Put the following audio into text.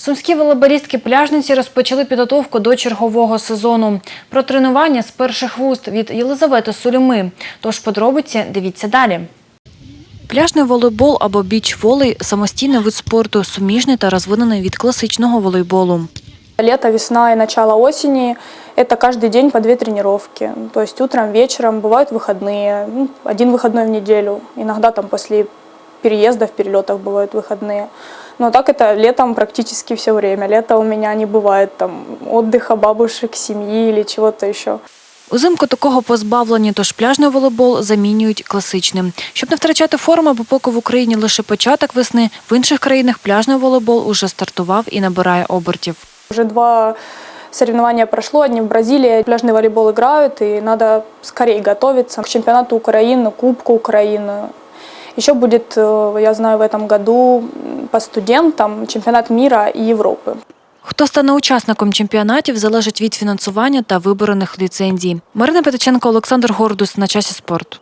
Сумські волейболістки пляжниці розпочали підготовку до чергового сезону. Про тренування з перших вуст від Єлизавети Сулюми. Тож подробиці дивіться далі. Пляжний волейбол або біч-волей – самостійний вид спорту, суміжний та розвинений від класичного волейболу. Лето, весна и начало осени – это каждый день по две тренировки. То есть утром, вечером, бывают выходные, ну, один выходной в неделю. Иногда там после переездов, перелетов бывают выходные. Но так это летом практически все время. Лето у меня не бывает там отдыха бабушек, семьи или чего-то еще. Узимку такого позбавлені, тож пляжний волейбол замінюють класичним. Щоб не втрачати форму, бо поки в Україні лише початок весни, в інших країнах пляжний волейбол уже стартував і набирає обертів. Уже два соревнования прошло, одни в Бразилии. Пляжный волейбол играют, и надо скорее готовиться к чемпионату Украины, Кубку Украины. Еще будет, э, я знаю, в этом году м, по студентам чемпіонат міра і Європи. Хто стане учасником чемпіонатів, залежить від фінансування та виборених ліцензій. Марина Петиченко, Олександр Гордус на часі спорту.